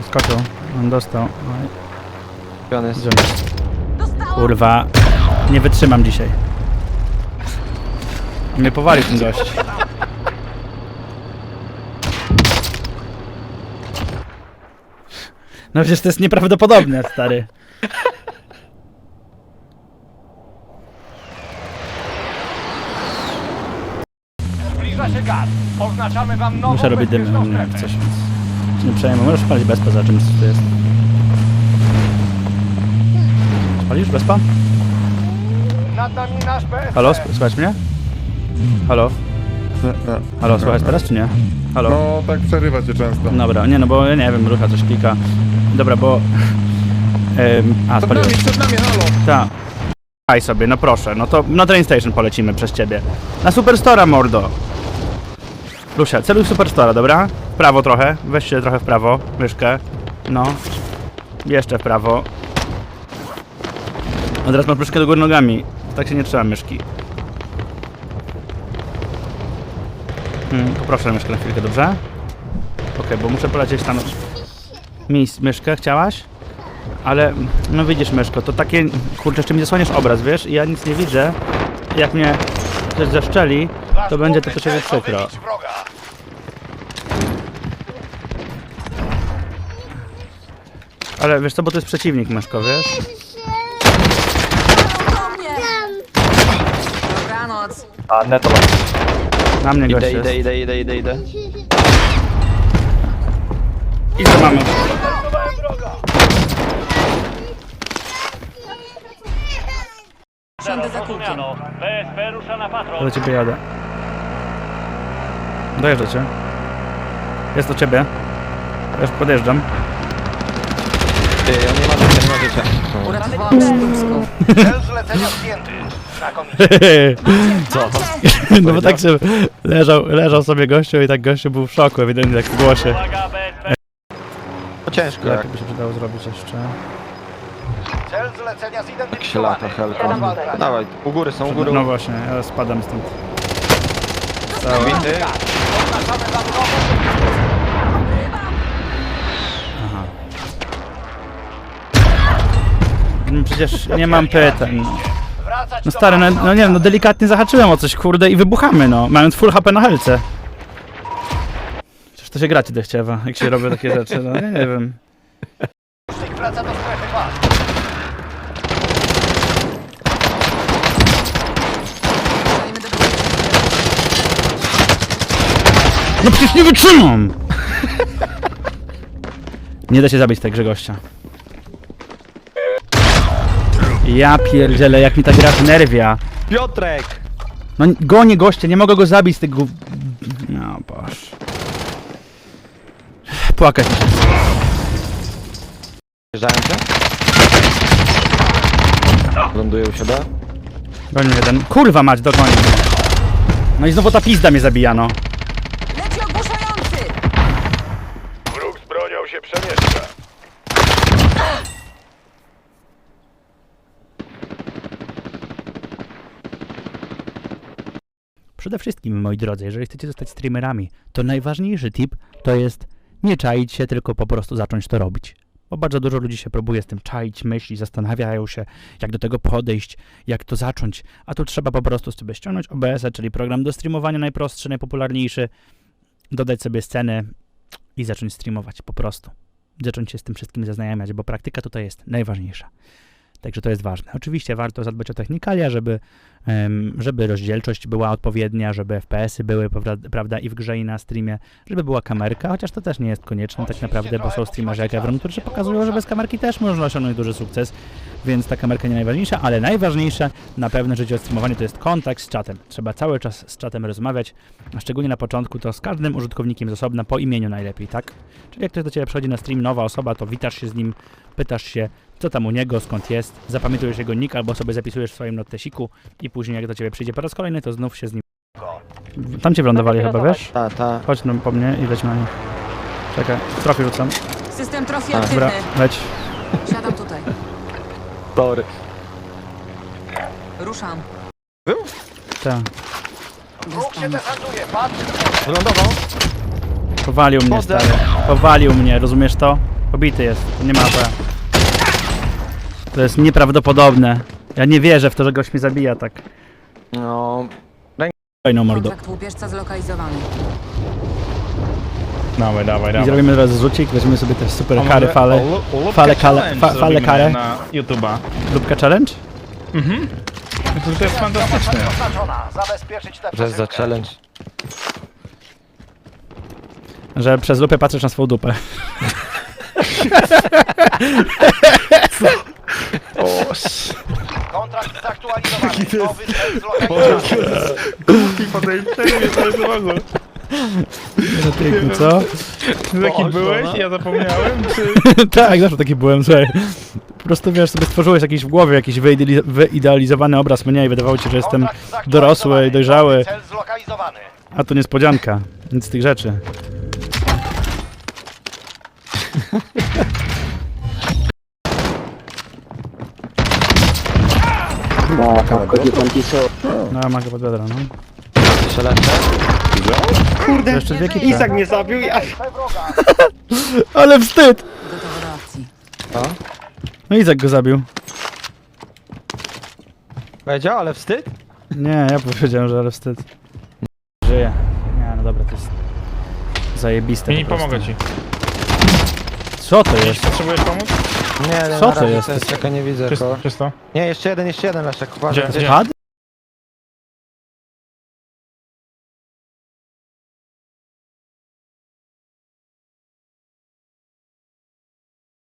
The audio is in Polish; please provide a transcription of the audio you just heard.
Skoczył. On dostał. Oj, jest? Kurwa. Nie wytrzymam dzisiaj. Mnie powalił ten gość. No przecież to jest nieprawdopodobne, stary. Zbliża się gaz. Oznaczamy wam nową Muszę robić dymy, bezpieczną coś. Więc nie przejmuj. Możesz palić bezpa za czymś, co to jest. Spalisz bezpa? Nad nami nasz BSP. Halo, sp- słychać mnie? Halo? Halo, słychać teraz czy nie? Halo? No tak przerywa cię często. Dobra, nie no bo ja nie wiem, rucha coś klika. Dobra, bo... Ym, a, Przed nami, przed nami, halo! Tak. Aj sobie, no proszę, no to na train station polecimy przez ciebie. Na Superstora, mordo. Lusia, celuj w Superstora, dobra? W prawo trochę, weź się trochę w prawo, myszkę. No. Jeszcze w prawo. A teraz masz myszkę do góry nogami. Tak się nie trzyma myszki. Hmm, poproszę myszkę na chwilkę, dobrze? Okej, bo muszę polecieć tam. Mis, myszkę chciałaś? Ale, no widzisz myszko, to takie, kurczę, jeszcze mi zasłaniasz obraz, wiesz? I ja nic nie widzę. Jak mnie ktoś zaszczeli, to będzie to troszeczkę przykro. Ale wiesz co, bo to jest przeciwnik myszko, wiesz? Dobranoc. A, neto. Na mnie gość Idę, jest. idę, idę, idę, idę, idę. I co mamy? Siądę za kółkiem. Zrozumiano. BSP rusza na patrol. Do ciebie jadę. Dojeżdżę cię. Jest do ciebie. Ja już podjeżdżam. Ty, on nie ma życia, nie ma życia. No. Uratowałam się dubską. Cel zlecenia zdjęty. Znakomicie. Co? No bo tak się leżał, leżał sobie gościu i tak gościu był w szoku, ewidentnie tak w głosie. Uwaga. No ciężko jak. By się przydało zrobić jeszcze. Cel zlecenia Jak się zidentyfikowany. lata helką. Dawaj, u góry są, u góry. No właśnie, ja spadam stąd. Windy. Oznaczamy Przecież nie mam pytań. No stary, no, no nie wiem, no delikatnie zahaczyłem o coś, kurde, i wybuchamy, no. Mając full HP na helce. Przecież to się gracie dechciewa, jak się robią takie rzeczy, no nie, nie wiem. No przecież nie wytrzymam! Nie da się zabić tego gościa. Ja pierdzielę, jak mi ta gra wnerwia. Piotrek! No gonię gościa, nie mogę go zabić z tego... No boż. Płakać mi się. Wjeżdżają cię? Ląduję u siebie. Gonił jeden. Kurwa mać, dogonił mnie. No i znowu ta pizda mnie zabija, no. Przede wszystkim, moi drodzy, jeżeli chcecie zostać streamerami, to najważniejszy tip to jest nie czaić się, tylko po prostu zacząć to robić. Bo bardzo dużo ludzi się próbuje z tym czaić, myśli, zastanawiają się, jak do tego podejść, jak to zacząć. A tu trzeba po prostu sobie ściągnąć OBS, czyli program do streamowania najprostszy, najpopularniejszy, dodać sobie sceny i zacząć streamować po prostu. Zacząć się z tym wszystkim zaznajamiać, bo praktyka tutaj jest najważniejsza. Także to jest ważne. Oczywiście warto zadbać o technikalia, żeby żeby rozdzielczość była odpowiednia, żeby FPS-y były, prawda- i w grze, i na streamie, żeby była kamerka, chociaż to też nie jest konieczne tak naprawdę, bo są streamerzy jak Evron, którzy pokazują, że bez kamerki też można osiągnąć duży sukces, więc ta kamerka nie najważniejsza, ale najważniejsze na pewno, o streamowanie, to jest kontakt z czatem. Trzeba cały czas z czatem rozmawiać, a szczególnie na początku to z każdym użytkownikiem z osobna, po imieniu najlepiej, tak? Czyli jak ktoś do Ciebie przychodzi na stream, nowa osoba, to witasz się z nim, pytasz się, co tam u niego, skąd jest, zapamiętujesz jego nick albo sobie zapisujesz w swoim notesiku i później jak do ciebie przyjdzie po raz kolejny, to znów się z nim... Tam cię wylądowali chyba, wiesz? Ta, ta. Chodź no, po mnie i leć na nich. Czekaj, trochę rzucam. System trofi Dobra, aktywny. leć. Siadam tutaj. Tory. Ruszam. Tak. Wróg się desantuje. Patrz. Wylądował? Powalił mnie, stary. Powalił mnie, rozumiesz to? Pobity jest, to nie ma AP. To jest nieprawdopodobne. Ja nie wierzę w to, że gość mnie zabija tak. No, Fajną mordo. Kontrakt łupieżca zlokalizowany. Dawaj, dawaj, I dawaj. zrobimy teraz zrzucik, weźmiemy sobie też super A kary, może fale. ulu- ulubka fale, kale- challenge fa- fale, zrobimy kare. na YouTube'a. Lubka challenge? To, to jest fantastyczne. Oznaczona. Zabezpieczyć te że jest za przesyłkę. challenge. Że przez lupę patrzysz na swoją dupę. Kontrakt zaktualizowany. Nowy cel zlokalizowany. Głupi to jest mogło. No pięknie, co? Ty taki byłeś? Ja zapomniałem? Czy... tak, zawsze taki byłem, słuchaj. Po prostu wiesz, sobie stworzyłeś jakiś w głowie jakiś wyideali- wyidealizowany obraz mnie i wydawało ci, że jestem dorosły i dojrzały, Cel zlokalizowany. a to niespodzianka. Nic z tych rzeczy. No, ma go pod wiadro, no. To jeszcze dwie. Isak mnie zabił, ja... Ale wstyd! Gotowy do akcji. No Izak go zabił. Powiedział, ale wstyd? Nie, ja powiedziałem, że ale wstyd. Żyje. Nie, no dobra, to jest zajebiste Nie, nie po prostu. pomogę ci. Co to jest? Potrzebujesz pomóc? Nie, nie, Co na to razie jest? Taka nie widzę Czysto, go. czysto. Nie, jeszcze jeden, jeszcze jeden Leszek, uważaj. Gdzie? Gdzie? Pad?